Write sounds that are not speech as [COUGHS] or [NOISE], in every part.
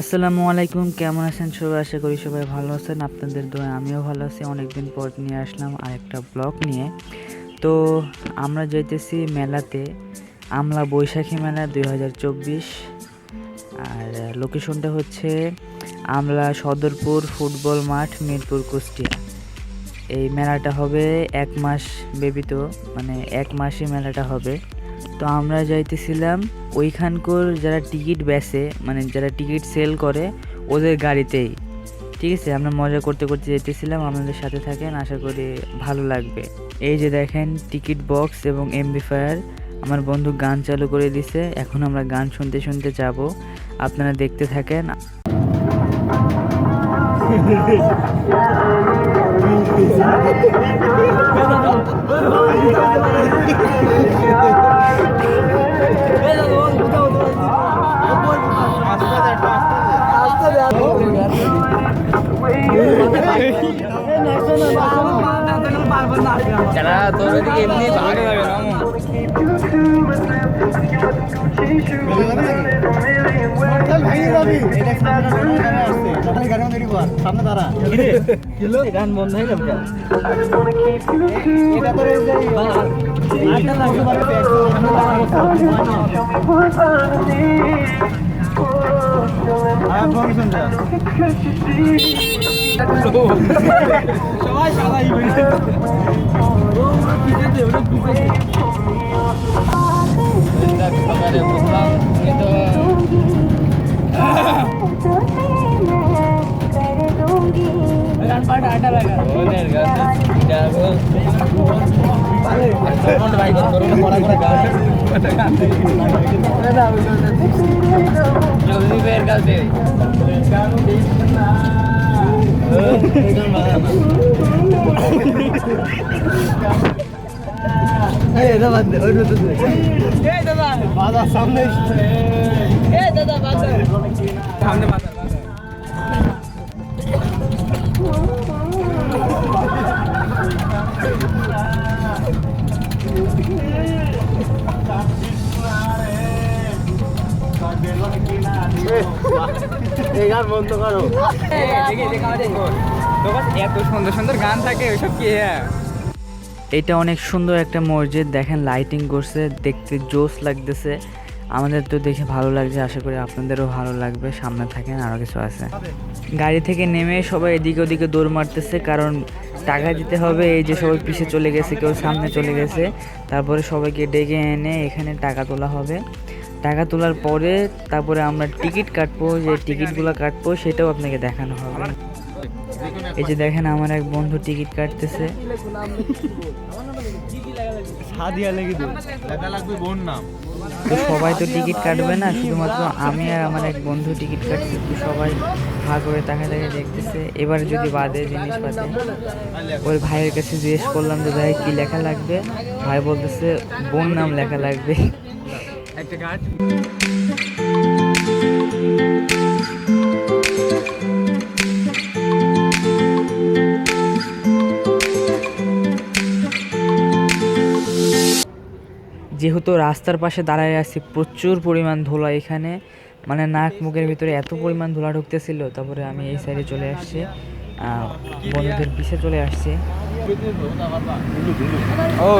আসসালামু আলাইকুম, কেমন আছেন সবাই? আশা করি সবাই ভালো আছেন। আপনাদের দোয়া আমিও ভালো আছি। অনেকদিন পর নিয়ে আসলাম আরেকটা ব্লগ নিয়ে। তো আমরা যাইতেছি মেলাতে, আমলা বৈশাখী মেলা দুই হাজার চব্বিশ। আর লোকেশনটা হচ্ছে আমলা সদরপুর ফুটবল মাঠ, মিরপুর কুষ্টিয়া। এই মেলাটা হবে এক মাস ব্যতীত মানে এক মাসই মেলাটা হবে। তো আমরা যাইতেছিলাম ওইখানকার যারা টিকিট বেচে মানে যারা টিকিট সেল করে, ওদের গাড়িতেই। ঠিক আছে? আমরা মজা করতে করতে যেতেছিলাম আপনাদের সাথে থাকেন, আশা করি ভালো লাগবে। এই যে দেখেন, টিকিট বক্স এবং এমবিফায়ার আমার বন্ধু গান চালু করে দিছে। এখন আমরা গান শুনতে শুনতে যাব। আপনারা দেখতে থাকেন। [LAUGHS] যারা তোর ওদিকে এমনি ভালো যাবে না গান বন্ধ হয়ে যাবে সবাই সবাই जल्दी बेर कर दे সামনে বাজার এত সুন্দর সুন্দর গান থাকে ওইসব কি হ্যাঁ? এটা অনেক সুন্দর একটা মসজিদ। দেখেন লাইটিং করছে, দেখতে জোস লাগতেছে। আমাদের তো দেখে ভালো লাগছে, আশা করি আপনাদেরও ভালো লাগবে। সামনে থাকেন আরও কিছু আছে। গাড়ি থেকে নেমে সবাই এদিকে ওদিকে দৌড় মারতেছে, কারণ টাকা দিতে হবে। এই যে সবাই পিছিয়ে চলে গেছে, কেউ সামনে চলে গেছে। তারপরে সবাইকে ডেকে এনে এখানে টাকা তোলা হবে। টাকা তোলার পরে তারপরে আমরা টিকিট কাটবো, যে টিকিটগুলো কাটবো, সেটাও আপনাকে দেখানো হবে। এই যে দেখেন আমার এক বন্ধু টিকিট কাটতেছে। তো সবাই তো টিকিট কাটবে না শুধুমাত্র আমি আর আমার এক বন্ধু টিকিট কাটছে তো সবাই ভাগ করে তাকে তাকে দেখতেছে। এবার যদি বাদে জিনিস পাতে ওই ভাইয়ের কাছে জিজ্ঞেস করলাম যে ভাই কি লেখা লাগবে? ভাই বলতেছে বোন নাম লেখা লাগবে। একটা যেহেতু রাস্তার পাশে দাঁড়ায় আছি, প্রচুর পরিমাণ ধুলা এখানে। মানে নাক মুখের ভিতরে এত পরিমাণ ধুলা ঢুকতেছিল, তারপরে আমি এই সাইডে চলে আসছি। বন্ধুদের পিছে চলে আসছি। ও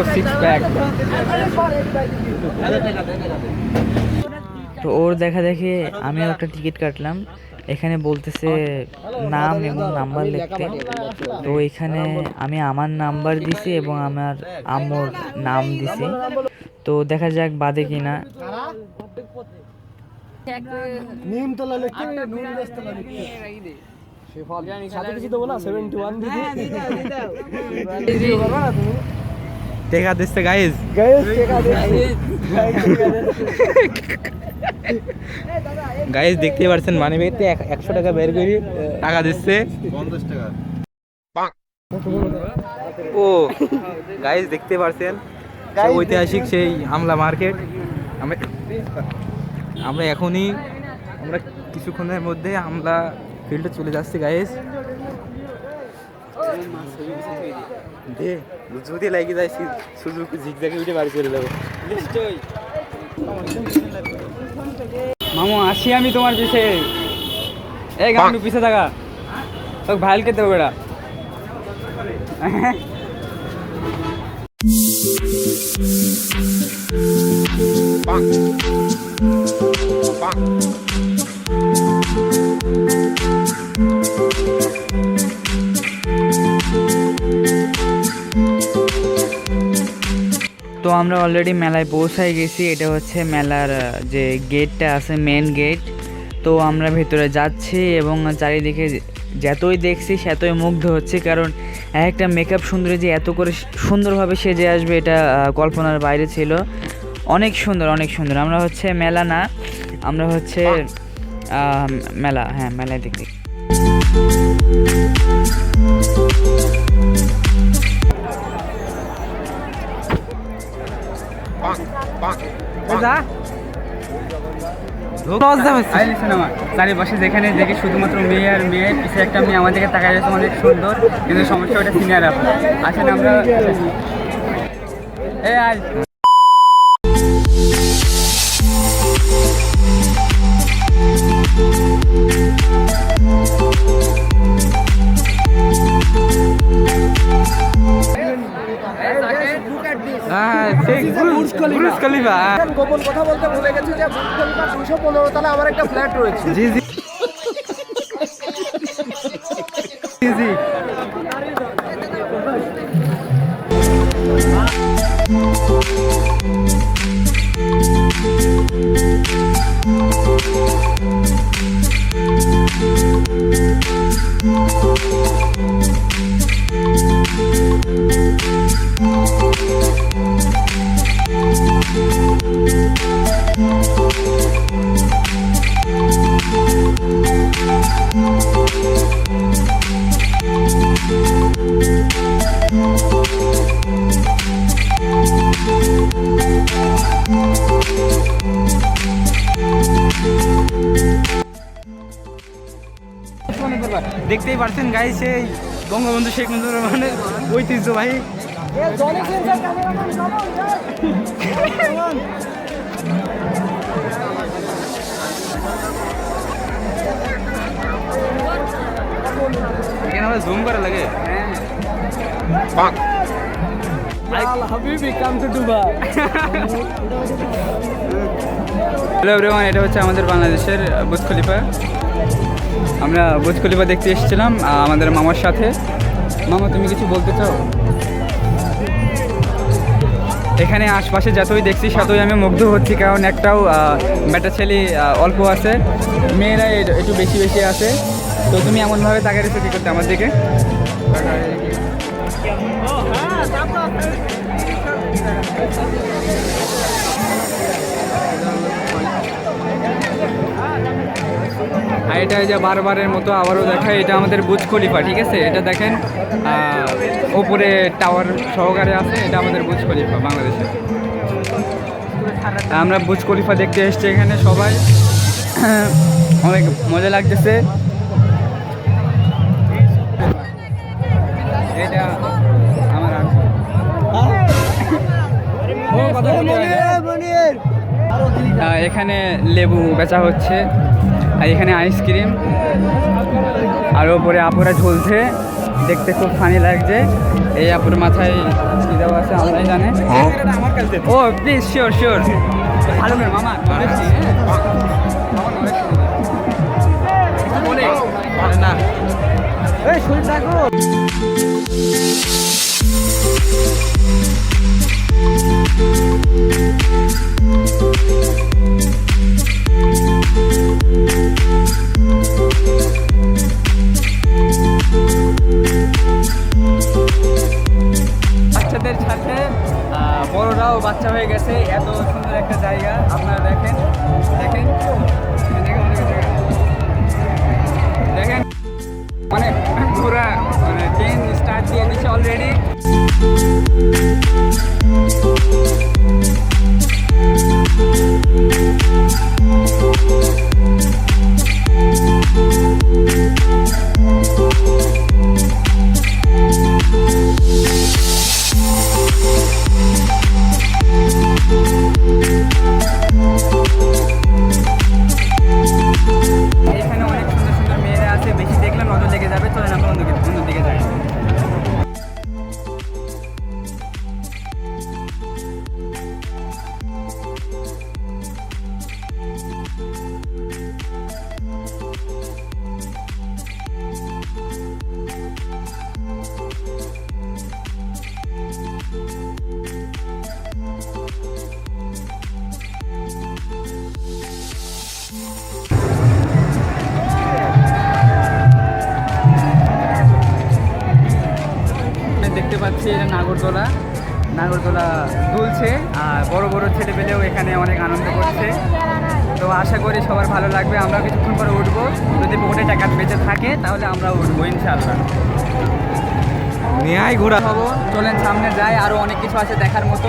তো ওর দেখা দেখে আমিও একটা টিকিট কাটলাম। এখানে বলতেছে নাম এবং নাম্বার লিখতে। তো এখানে আমি আমার নাম্বার দিছি এবং আমার আম্মুর নাম দিছি। তো দেখা যাক বাদে দেবো না? দেখা দিচ্ছে গাইজ গাইজ দেখতে পাচ্ছেন মানি ব্যাগতে একশো টাকা বের করি টাকা দিচ্ছে। পঞ্চাশ টাকা। ও গাইজ দেখতে পাচ্ছেন সেই ঐতিহাসিক সেই আমলা মার্কেট। আমরা আমরা এখনই আমরা কিছুক্ষণের মধ্যে আমলা ফিল্ডে চলে যাচ্ছি গাইজ দে যদি লাগি যায় সুযোগ ঝিকঝাকে উঠে বাড়ি চলে যাব। নিশ্চয়ই। মামু আসি আমি তোমার পিছে। এই গামলু পিছে থাকা। তোকে ভাইল কে দেবো বেটা [LAUGHS] তো আমরা অলরেডি মেলায় পৌঁছায় গেছি। এটা হচ্ছে মেলার যে গেটটা আছে মেন গেট তো আমরা ভেতরে যাচ্ছি এবং চারিদিকে যতই দেখছি, সেতই মুগ্ধ হচ্ছে কারণ এক একটা মেকআপ সুন্দরী যে এত করে সুন্দরভাবে সেজে আসবে এটা কল্পনার বাইরে ছিল। অনেক সুন্দর অনেক সুন্দর। আমরা হচ্ছে মেলা না, আমরা হচ্ছে মেলা হ্যাঁ মেলায় দেখতে চারিপাশে যেখানে দেখি শুধুমাত্র মেয়ে আর মেয়ে পিছিয়ে একটা মেয়ে আমাদেরকে তাকাই যাচ্ছে অনেক সুন্দর। কিন্তু সমস্যা ওটা সিনিয়র আপনার আসেন আমরা এ আয়। বুর্জ খলিফা গোপন কথা বলতে ভুলে গেছি যে বুর্জ খলিফা দুশো পনেরো তলা আমার একটা ফ্ল্যাট রয়েছে। জি জি। জি জি। দেখতেই পারছেন গাই সেই বঙ্গবন্ধু শেখ মুজিবুর রহমানের ঐতিহ্যবাহী এখানে জুম করা লাগে। হ্যালো এভরিওয়ান এটা হচ্ছে আমাদের বাংলাদেশের বুজ খলিফা। আমরা বুজ দেখতে এসেছিলাম আমাদের মামার সাথে। মামা, তুমি কিছু বলতে চাও? এখানে আশপাশে যতই দেখছি, ততই আমি মুগ্ধ হচ্ছি, কারণ একটাও বেটা ছেলে অল্প আছে। মেয়েরা একটু বেশি বেশি আছে। তো তুমি এমনভাবে তাকে রেখে কী করতে আমার দিকে? আর এটা যে বারবারের মতো আবারও দেখায় এটা আমাদের বুজ খলিফা ঠিক আছে? এটা দেখেন ওপরে টাওয়ার সহকারে আছে এটা আমাদের বুজ খলিফা বাংলাদেশে। আমরা বুজ খলিফা দেখতে এসেছি এখানে সবাই। [COUGHS] অনেক মজা লাগতেছে। এটা আমার এখানে লেবু বেচা হচ্ছে। আর এখানে আইসক্রিম। আর ওপরে আপুরা ঝুলছে। দেখতে খুব ফানি লাগছে। এই আপুর মাথায় কি দেওয়া আছে, আমরাই জানে। ও প্লিজ শিওর শিওর ভালো করে, মামা রাখো ট্রেন স্টার্ট দিয়ে দিচ্ছে অলরেডি এখানে অনেক পাচ্ছি এটা নাগরদোলা। নাগরদোলা দুলছে আর বড় বড় ছেলে পেলেও এখানে অনেক আনন্দ করছে। তো আশা করি সবার ভালো লাগবে। আমরা কিছুক্ষণ পরে উঠবো। যদি পকেটে টাকা বেঁচে থাকে তাহলে আমরা উঠবো ইনশাল্লাহ নেয় ঘোরা হব চলেন সামনে যাই। আরও অনেক কিছু আছে দেখার মতো।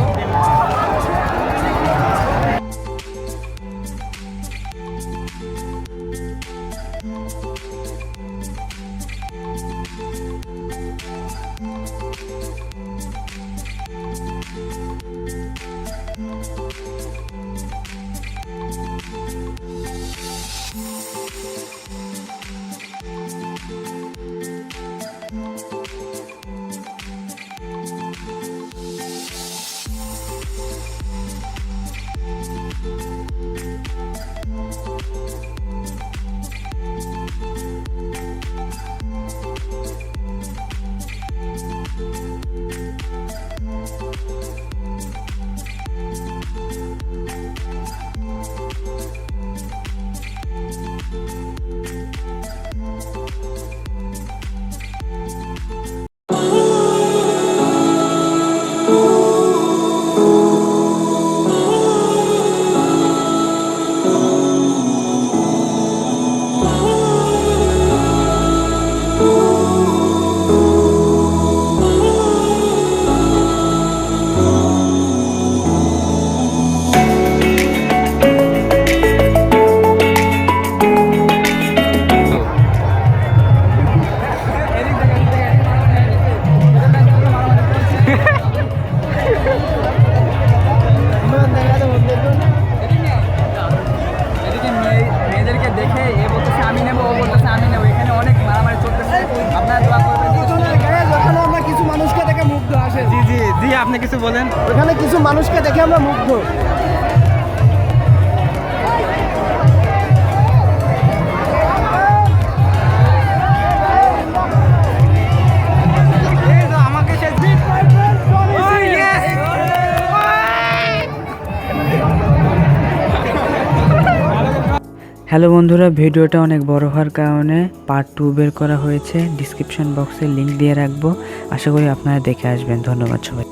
কিছু বলেন। ওখানে কিছু মানুষকে দেখে আমরা মুগ্ধ। হ্যালো বন্ধুরা ভিডিওটা অনেক বড় হওয়ার কারণে পার্ট টু বের করা হয়েছে। ডিসক্রিপশন বক্সে লিংক দিয়ে রাখব। আশা করি আপনারা দেখে আসবেন। ধন্যবাদ সবাই